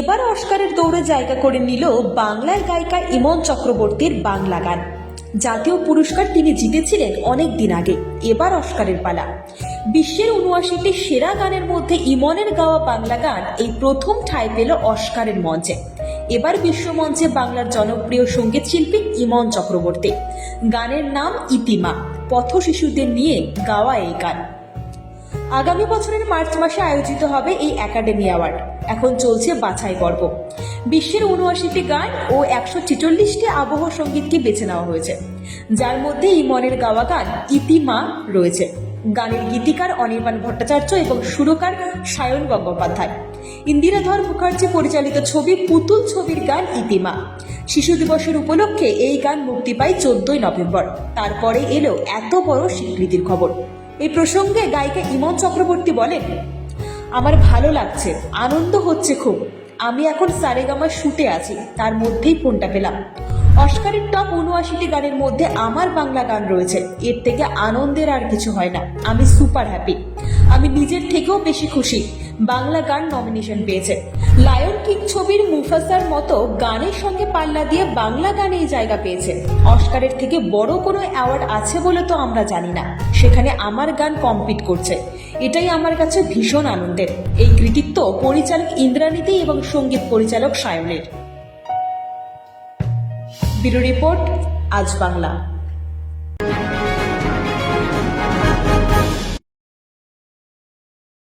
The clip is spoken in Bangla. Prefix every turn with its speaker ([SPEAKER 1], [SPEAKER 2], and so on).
[SPEAKER 1] এবার অস্কারের দৌড়ে জায়গা করে নিল বাংলার গায়িকা ইমন চক্রবর্তীর বাংলা গান। জাতীয় পুরস্কার তিনি জিতেছিলেন অনেক দিন আগে, এবার অস্কারের পালা। বিশ্বের উনআশিটি সেরা গানের মধ্যে ইমনের গাওয়া বাংলা গান এই প্রথম ঠাঁই পেল অস্কারের মঞ্চে। এবার বিশ্বমঞ্চে বাংলার জনপ্রিয় সংগীত শিল্পী ইমন চক্রবর্তী। গানের নাম ইতিমা পথ শিশুদের নিয়ে গাওয়া এই গান। আগামী বছরের মার্চ মাসে আয়োজিত হবে এই একাডেমি অ্যাওয়ার্ড। এখন চলছে বাছাই পর্ব। বিশ্বের উনআশিটি গান ও একশো ছেচল্লিশটি আবহ সঙ্গীতকে বেছে নেওয়া হয়েছে। যার মধ্যে ইমনের গাওয়া গান ইতিমা রয়েছে। গানের গীতিকার অনির্বাণ ভট্টাচার্য এবং সুরকার সায়ন গঙ্গোপাধ্যায়। ইন্দিরাধর মুখার্জি পরিচালিত ছবি পুতুল ছবির গান ইতিমা। শিশু দিবসের উপলক্ষে এই গান মুক্তি পায় চোদ্দই নভেম্বর। তারপরে এলো এত বড় স্বীকৃতির খবর। এই প্রসঙ্গে গায়িকা ইমন চক্রবর্তী বলেন, আমার ভালো লাগছে, আনন্দ হচ্ছে খুব। আমি এখন সারেগামার শুটে আছি, তার মধ্যেই ফোনটা পেলাম। অস্কারের টপ উনআশিটি গানের মধ্যে আমার বাংলা গান রয়েছে, এর থেকে আনন্দের আর কিছু হয় না। আমি সুপার হ্যাপি আমি নিজের থেকেও বেশি খুশি। বাংলা গান নমিনেশন পেয়েছে। লায়ন কিং ছবির মুফাসার মতো গানের সঙ্গে পাল্লা দিয়ে বাংলা গান এই জায়গা পেয়েছে। অস্কারের থেকে বড় কোনো অ্যাওয়ার্ড আছে বলে তো আমরা জানি না। সেখানে আমার গান কম্পিট করছে। এটাই আমার কাছে ভীষণ আনন্দের। এই কৃতিত্ব পরিচালক ইন্দ্রানীতি এবং সংগীত পরিচালক সায়নের। ব্যুরো রিপোর্ট, আজ বাংলা।